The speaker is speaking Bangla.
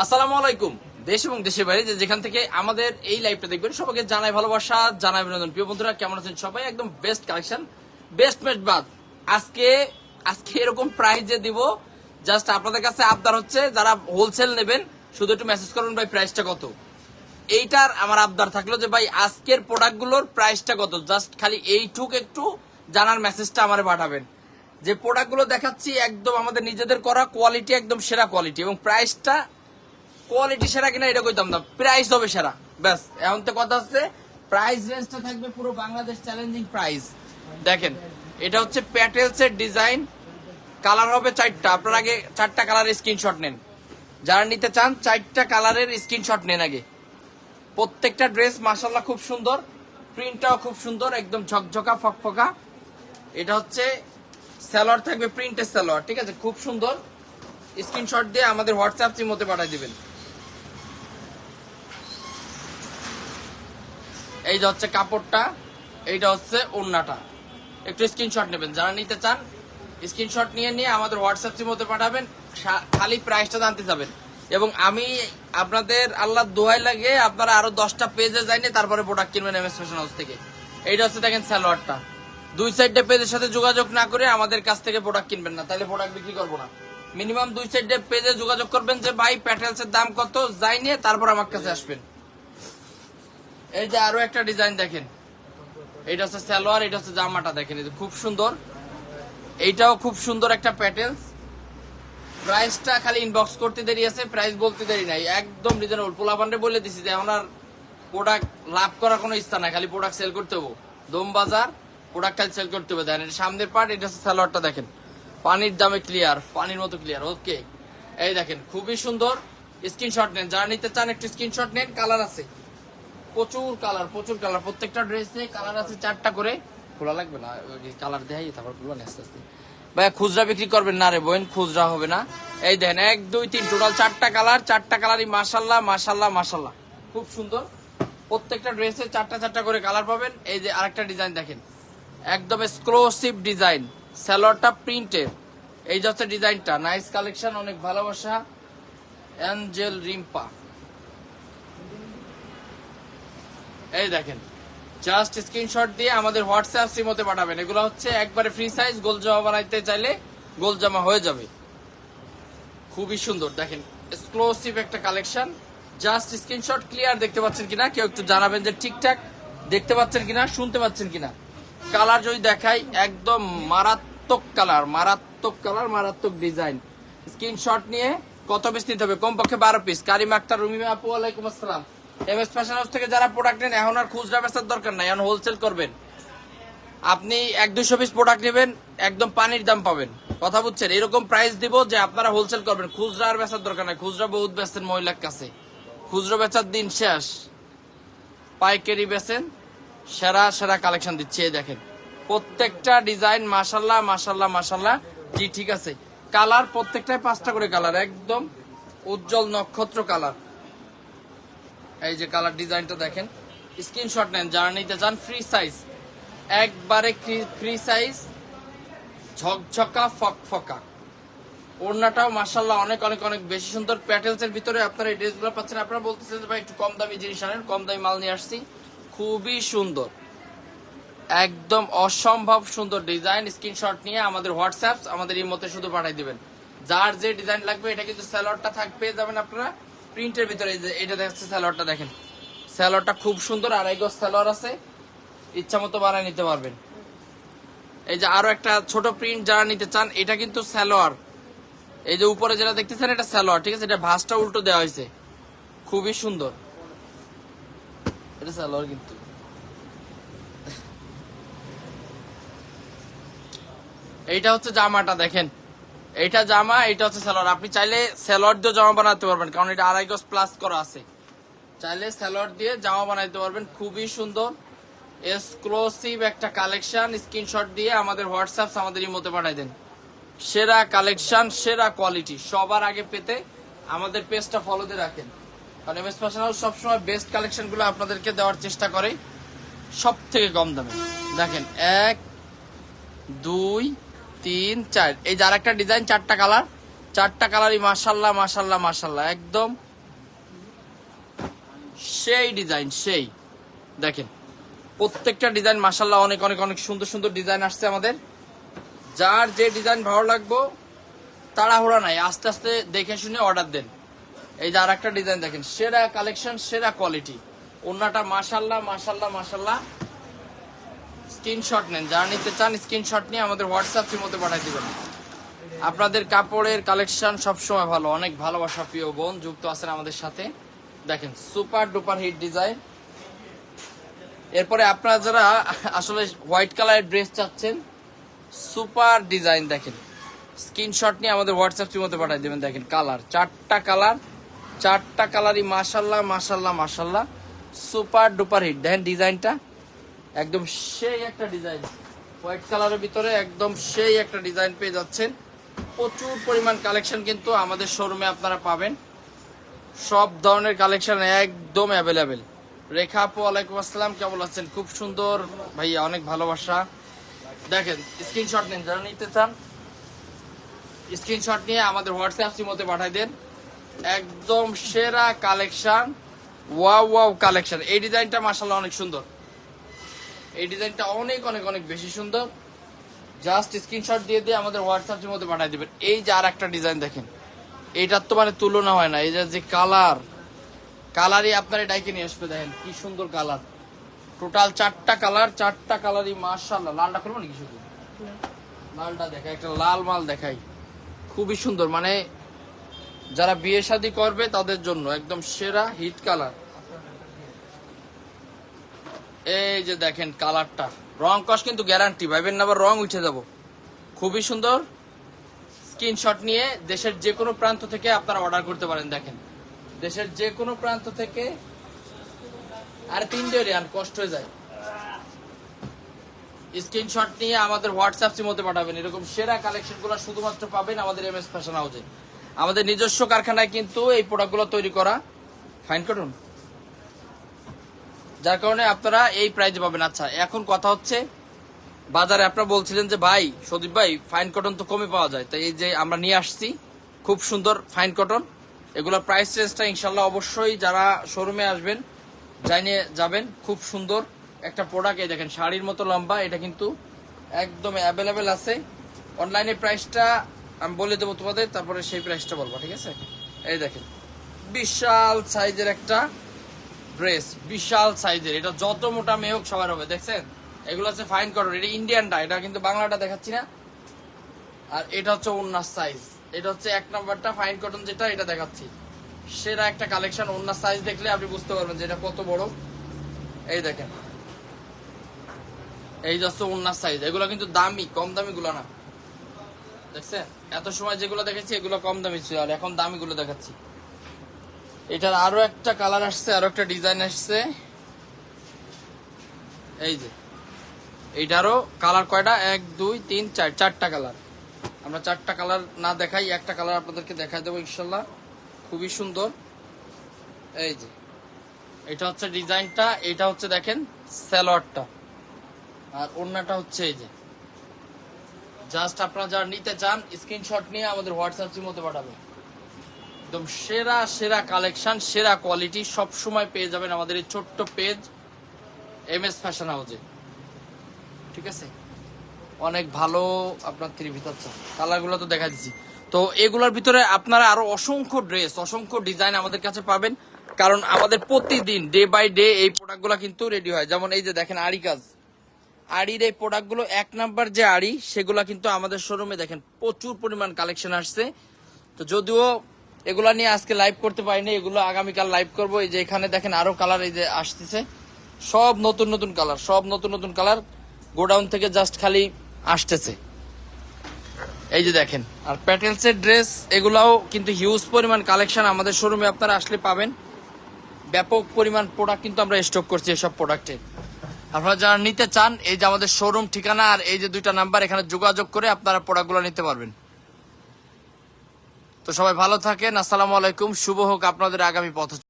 আসসালামু আলাইকুম, দেশ এবং দেশের বাইরে যে যেখান থেকে আমাদের এই লাইভটা দেখবেন, সবাইকে জানাই ভালোবাসা, জানাই বিনোদন প্রিয় বন্ধুরা, কেমন আছেন সবাই? একদম বেস্ট কালেকশন বেস্ট ম্যাচ বাদ। আজকে আজকে এরকম প্রাইজে দিব জাস্ট আপনাদের কাছে আবদার হচ্ছে, যারা হোলসেল নেবেন, শুধু একটু মেসেজ করুন ভাই প্রাইসটা কত? এইটার আমার আবদার থাকল যে, ভাই, আজকের প্রোডাক্টগুলোর প্রাইসটা কত? জাস্ট খালি এইটুক একটু জানার মেসেজটা আমারে পাঠাবেন। যে প্রোডাক্টগুলো দেখাচ্ছি, একদম আমাদের নিজেদের করা কোয়ালিটি একদম সেরা কোয়ালিটি এবং প্রাইসটা কোয়ালিটি সেরা কিনা এটা কইতাম না। প্রাইস হবে সেরা। ব্যাস, এখন তো কথা হচ্ছে প্রাইস রেঞ্জটা থাকবে পুরো বাংলাদেশ চ্যালেঞ্জিং প্রাইস দেখেন, এটা হচ্ছে প্যাটেলস এর ডিজাইন কালার হবে চারটা। আপনার আগে চারটা কালারের স্ক্রিনশট নেন। যারা নিতে চান, চারটা কালারের স্ক্রিনশট নেন আগে। প্রত্যেকটা ড্রেস মাসাল্লাহ খুব সুন্দর। প্রিন্টটাও খুব সুন্দর, একদম ঝকঝকা, ফকফকা। এটা হচ্ছে স্যালোয়ার থাকবে প্রিন্টের স্যালোয়ার ঠিক আছে? খুব সুন্দর। স্ক্রিনশট দিয়ে আমাদের হোয়াটসঅ্যাপ চিমতে পাঠিয়ে দিবেন। এই যে হচ্ছে কাপড়টা, এইটা হচ্ছে ওড়নাটা। একটু স্ক্রিনশট নেবেন, যারা নিতে চান স্ক্রিনশট নিয়ে নিয়ে আমাদের হোয়াটসঅ্যাপ চিমতে পাঠাবেন সা- খালি প্রাইসটা জানতে যাবেন। এবং আমি আপনাদের আল্লাহ দোয়াই লাগে, আপনারা আরও দশটা পেজে যায়নি তারপরে প্রোডাক্ট কিনবেন এম এস ফ্যাশন হাউস থেকে। এইটা হচ্ছে দেখেন স্যালোয়ারটা দুই সাইডে পেজের সাথে যোগাযোগ না করে আমাদের কাছ থেকে প্রোডাক্ট কিনবেন না, তাহলে প্রোডাক্ট বিক্রি করব না। মিনিমাম দুই সাইডে পেজে যোগাযোগ করবেন যে, ভাই প্যাটেলস এর দাম কত? যাই নিয়ে তারপর আমার কাছে আসবেন। এই যে আরও একটা ডিজাইন দেখেন। এটা হচ্ছে সালোয়ার, এটা হচ্ছে জামাটা দেখেন খুব সুন্দর। এইটাও খুব সুন্দর একটা প্যাটেলস প্রাইসটা খালি ইনবক্স করতে দেরি আছে প্রাইস বলতে দেরি নাই। একদম রিজনেবল পোলাপান্ডে বলে দিছি যে আর প্রোডাক্ট লাভ করার কোনো ইচ্ছা নাই, খালি প্রোডাক্ট সেল করতে হব। দম বাজার প্রোডাক্ট খালি সেল করতে হবে। দেখেন সামনের পার্ট এটা হচ্ছে সালোয়ারটা দেখেন। পানির দামে ক্লিয়ার পানির মতো ক্লিয়ার ওকে এই দেখেন, খুবই সুন্দর। স্ক্রিনশট নেন, যারা নিতে চান একটু স্ক্রিনশট নেন কালার আছে। প্রচুর কালার প্রচুর কালার প্রত্যেকটা ড্রেসে কালার আছে চারটা করে। খোলা লাগবে না কালার দেখাই তারপর খুলবো না আস্তে আস্তে। ভাই খুচরা বিক্রি করবেন না রে বোন, খুচরা হবে না। এই দেখেন, এক, দুই, তিন টোটাল চারটা কালার চারটা কালারই মাসাল্লাহ মাসাল্লাহ মাসাল্লাহ খুব সুন্দর। প্রত্যেকটা ড্রেসে চারটা চারটা করে কালার পাবেন। এই যে আরেকটা ডিজাইন দেখেন। একদম এক্সক্লুসিভ ডিজাইন স্যালোয়ারটা প্রিন্টের এই যে হচ্ছে ডিজাইনটা নাইস কালেকশন অনেক ভালোবাসা। অ্যাঞ্জেল রিম্পা এই দেখেন জাস্ট স্ক্রিনশট দিয়ে আমাদের হোয়াটসঅ্যাপ সিমতে পাঠাবেন। এগুলো হচ্ছে একবারে ফ্রি সাইজ গোল জামা বানাইতে চাইলে গোল জামা হয়ে যাবে। খুবই সুন্দর, দেখেন এক্সক্লুসিভ একটা কালেকশন জাস্ট স্ক্রিনশট ক্লিয়ার দেখতে পাচ্ছেন কিনা, কেউ একটু জানাবেন যে ঠিকঠাক দেখতে পাচ্ছেন কিনা, শুনতে পাচ্ছেন কিনা। কালার যদি দেখাই, একদম মারাত্মক কালার মারাত্মক কালার মারাত্মক ডিজাইন স্ক্রিনশট নিয়ে কত পিস নিতে হবে? কমপক্ষে বারো পিস কারিম আক্তার, রুমিমা আপু আলাইকুম আসসালাম। এম এস ফ্যাশন হাউস থেকে যারা প্রোডাক্ট নেন, এখন আর খুচরা বেচার দরকার নাই, এখন হোলসেল করবেন। আপনি এক দুশো পিস প্রোডাক্ট নেবেন, একদম পানির দাম পাবেন। কথা বুঝছেন? এরকম প্রাইস দিব যে আপনারা হোলসেল করবেন। খুচরা আর বেচার দরকার নাই। খুচরা বহুত বেচেন মহিলার কাছে। খুচরো বেচার দিন শেষ। পাইকারি বেচেন, সেরা সেরা কালেকশন দিচ্ছে দেখেন। প্রত্যেকটা ডিজাইন মাসাল্লাহ মাসাল্লাহ মাসাল্লাহ জি, ঠিক আছে। কালার প্রত্যেকটাই পাঁচটা করে কালার একদম উজ্জ্বল নক্ষত্র কালার এই যে কালার ডিজাইনটা দেখেন। স্ক্রিনশট নেন, যারা নিতে চান ফ্রি সাইজ একবারে ফ্রি সাইজ ঝকঝকা ফকফকা ওড়নাটাও মার্শাল্লাহ অনেক অনেক অনেক বেশি সুন্দর। প্যাটেলস এর ভিতরে আপনারা এই ড্রেসগুলো পাচ্ছেন। আপনারা বলতেছেন যে, ভাই, একটু কম দামি জিনিস আনেন, কম দামি মাল নিয়ে আসছি। খুবই সুন্দর। একদম অসম্ভব সুন্দর ডিজাইন। স্ক্রিনশট নিয়ে আমাদের হোয়াটসঅ্যাপ আমাদের এই মতে শুধু পাঠিয়ে দিবেন। যার যে ডিজাইন লাগবে, এটা কিন্তু স্যালোয়ারটা থাকবে যাবেন আপনারা। প্রিন্টের ভিতরে এটা দেখছে স্যালোয়ারটা দেখেন। স্যালোয়ারটা খুব সুন্দর, আড়াই গজ স্যালোয়ার আছে। ইচ্ছা মতো বানায় নিতে পারবেন। এই যে আরও একটা ছোট প্রিন্ট যারা নিতে চান, এটা কিন্তু স্যালোয়ার। এই যে উপরে যেটা দেখতেছেন, এটা স্যালোয়ার, ঠিক আছে? এটা ভাঁজটা উল্টো দেওয়া হয়েছে। খুবই সুন্দর। এটা স্যালোয়ার কিন্তু। এইটা হচ্ছে জামাটা, দেখেন। এইটা জামা, এটা হচ্ছে স্যালোয়ার আপনি চাইলে স্যালোয়ার দিয়ে জামা বানাতে পারবেন, কারণ এটা আড়াই গজ প্লাস করা আছে। চাইলে স্যালোয়ার দিয়ে জামা বানাইতে পারবেন, খুবই সুন্দর। এক্সক্লুসিভ একটা কালেকশন স্ক্রিনশট দিয়ে আমাদের হোয়াটসঅ্যাপ আমাদের ইমোতে পাঠাই দেন। সেরা কালেকশন সেরা কোয়ালিটি সবার আগে পেতে আমাদের পেজটা ফলো দিয়ে রাখেন। কারণ এম এস হাউস সবসময় বেস্ট কালেকশনগুলো আপনাদেরকে দেওয়ার চেষ্টা করে সব থেকে কম দামে। দেখেন, এক, দুই তিন, চার। এই যার একটা ডিজাইন চারটা কালার চারটা কালারই মাশাল্লাহ মাশাল্লাহ মাশাল্লাহ। একদম সেই ডিজাইন সেই। দেখেন, প্রত্যেকটা ডিজাইন মাশাল্লাহ অনেক অনেক অনেক সুন্দর সুন্দর ডিজাইন আসছে আমাদের। যার যে ডিজাইন ভালো লাগবো, তাড়াহুড়া নাই। আস্তে আস্তে দেখে শুনে অর্ডার দেন। এই যে একটা ডিজাইন দেখেন, সেরা কালেকশন সেরা কোয়ালিটি অন্যটা মাশাল্লাহ মাশাল্লাহ মাশাল্লাহ। স্ক্রিনশট নেন। যারা নিতে চান স্ক্রিনশট নিয়ে আমাদের হোয়াটসঅ্যাপ মধ্যে পাঠিয়ে দিবেন। আপনাদের কাপড়ের কালেকশন সবসময় ভালো, অনেক ভালোবাসা প্রিয় বোন, যুক্ত আছেন আমাদের সাথে। দেখেন সুপার ডুপার হিট ডিজাইন এরপরে আপনারা যারা আসলে হোয়াইট কালারের ড্রেস চাচ্ছেন সুপার ডিজাইন দেখেন। স্ক্রিনশট নিয়ে আমাদের হোয়াটসঅ্যাপ মধ্যে পাঠিয়ে দেবেন, দেখেন কালার চারটা কালার চারটা কালারই মাশাল্লাহ মাশাল্লাহ মাশাল্লাহ সুপার ডুপার হিট দেখেন ডিজাইনটা একদম সেই একটা ডিজাইন হোয়াইট কালারের ভিতরে একদম সেই একটা ডিজাইন পেয়ে যাচ্ছেন। প্রচুর পরিমাণ কালেকশন কিন্তু আমাদের শোরুমে আপনারা পাবেন। সব ধরনের কালেকশন একদম অ্যাভেলেবেল রেখা আপু ওয়ালাইকুম আসসালাম, কেমন আছেন? খুব সুন্দর। ভাইয়া, অনেক ভালোবাসা। দেখেন স্ক্রিনশট নেন, যারা নিতে চান স্ক্রিনশট নিয়ে আমাদের হোয়াটসঅ্যাপ মধ্যে পাঠাই দেন। একদম সেরা কালেকশন ওয়াও ওয়াও কালেকশন এই ডিজাইনটা মাসাল্লাহ অনেক সুন্দর। এই ডিজাইনটা অনেক অনেক অনেক বেশি সুন্দর। জাস্ট স্ক্রিনশট দিয়ে দিয়ে আমাদের হোয়াটসঅ্যাপের মধ্যে পাঠিয়ে দিবেন। এই যে আর একটা ডিজাইন দেখেন। এইটার তো মানে তুলনা হয় না। এই যে কালার, কালারই আপনার ডাইকে নিয়ে আসবে, দেখেন কি সুন্দর কালার। টোটাল চারটা কালার, চারটা কালারই মার্শাল্লাহ লালটা করব নাকি শুধু? লালটা দেখাই, একটা লাল মাল দেখাই। খুবই সুন্দর। মানে যারা বিয়ে শাদী করবে তাদের জন্য একদম সেরা হিট কালার। এই যে দেখেন কালারটা। রং কস কিন্তু গ্যারান্টি ভাইবেন না আবার রং উঠে যাব। খুবই সুন্দর। স্ক্রিনশট নিয়ে দেশের যে কোনো প্রান্ত থেকে আপনারা অর্ডার করতে পারেন, দেখেন। দেশের যে কোনো প্রান্ত থেকে আর তিন তিনটে রিয়ান কষ্ট হয়ে যায়। স্ক্রিনশট নিয়ে আমাদের হোয়াটসঅ্যাপ মধ্যে পাঠাবেন। এরকম সেরা কালেকশনগুলো শুধুমাত্র পাবেন আমাদের এম এস ফ্যাশন হাউসে আমাদের নিজস্ব কারখানায় কিন্তু এই প্রোডাক্টগুলো তৈরি করা। ফাইন করুন। যার কারণে আপনারা এই প্রাইজে পাবেন। আচ্ছা এখন কথা হচ্ছে, বাজারে আপনারা বলছিলেন যে, ভাই, সদীপ ভাই ফাইন কটন তো কমে পাওয়া যায়। তাই এই যে আমরা নিয়ে আসছি, খুব সুন্দর ফাইন কটন এগুলোর প্রাইস রেঞ্জটা ইনশাল্লাহ অবশ্যই যারা শোরুমে আসবেন, জানিয়ে যাবেন, খুব সুন্দর একটা প্রোডাক্ট এই দেখেন, শাড়ির মতো লম্বা, এটা কিন্তু একদম অ্যাভেলেবেল আছে। অনলাইনে প্রাইসটা আমি বলে দেবো তোমাদের, তারপরে সেই প্রাইসটা বলব, ঠিক আছে? এই দেখেন, বিশাল সাইজের একটা ড্রেস, বিশাল সাইজের। এটা যত মোটা মেয়ে হোক সবার হবে, দেখছেন? এগুলো হচ্ছে ফাইন কটন এটা ইন্ডিয়ানটা এটা কিন্তু বাংলাটা দেখাচ্ছি না। আর এটা হচ্ছে ওনার সাইজ এটা হচ্ছে এক নাম্বারটা ফাইন কটন যেটা, এটা দেখাচ্ছি। সেটা একটা কালেকশন ওনার সাইজ দেখলে আপনি বুঝতে পারবেন যে এটা কত বড়। এই দেখেন। এই যাচ্ছে ওনার সাইজ এগুলো কিন্তু দামি, কম দামি গুলো না। দেখছেন? এত সময় যেগুলো দেখেছি, এগুলো কম দামি ছিল। আর এখন দামি গুলো দেখাচ্ছি। এটার আরও একটা কালার আসছে, আরও একটা ডিজাইন আসছে। এই যে, এইটারও কালার কয়টা? এক, দুই, তিন, চার, চারটা কালার। আমরা চারটা কালার না দেখাই, একটা কালার আপনাদেরকে দেখাই দেবো ইনশাল্লাহ। খুবই সুন্দর। এই যে, এটা হচ্ছে ডিজাইনটা, এটা হচ্ছে দেখেন, স্যালোয়ারটা। আর অন্যটা হচ্ছে এই যে। জাস্ট আপনারা যারা নিতে চান, স্ক্রিনশট নিয়ে আমাদের হোয়াটসঅ্যাপ মধ্যে পাঠাবেন। একদম সেরা সেরা কালেকশন সেরা কোয়ালিটি সব সময় পেয়ে যাবেন আমাদের এই ছোট্ট পেজ এম এস ফ্যাশন হাউসে ঠিক আছে? অনেক ভালো আপনার থ্রি ভিতর কালারগুলো তো দেখা দিচ্ছি। তো এগুলোর ভিতরে আপনারা আরও অসংখ্য ড্রেস অসংখ্য ডিজাইন আমাদের কাছে পাবেন। কারণ আমাদের প্রতিদিন ডে বাই ডে এই প্রোডাক্টগুলো কিন্তু রেডি হয়। যেমন এই যে দেখেন আড়ি কাজ। আড়ির এই প্রোডাক্টগুলো এক নাম্বার যে আড়ি, সেগুলো কিন্তু আমাদের শোরুমে দেখেন প্রচুর পরিমাণ কালেকশন আসছে। তো যদিও এগুলা নিয়ে আজকে লাইভ করতে পারিনি, এগুলো আগামীকাল লাইভ করব। এই যে এখানে দেখেন আরও কালার এই যে আসতেছে। সব নতুন নতুন কালার সব নতুন নতুন কালার গোডাউন থেকে জাস্ট খালি আসতেছে। এই যে দেখেন, আর প্যাটেলস এর ড্রেস এগুলাও কিন্তু হিউজ পরিমাণ কালেকশন আমাদের শোরুমে আপনারা আসলে পাবেন। ব্যাপক পরিমাণ প্রোডাক্ট কিন্তু আমরা স্টক করছি এসব প্রোডাক্টে আপনারা যারা নিতে চান, এই যে আমাদের শোরুম ঠিকানা আর এই যে দুইটা নাম্বার এখানে যোগাযোগ করে আপনারা প্রোডাক্টগুলো নিতে পারবেন। তো সবাই ভালো থাকেন। আসসালামু আলাইকুম। শুভ হোক আপনাদের আগামী পথ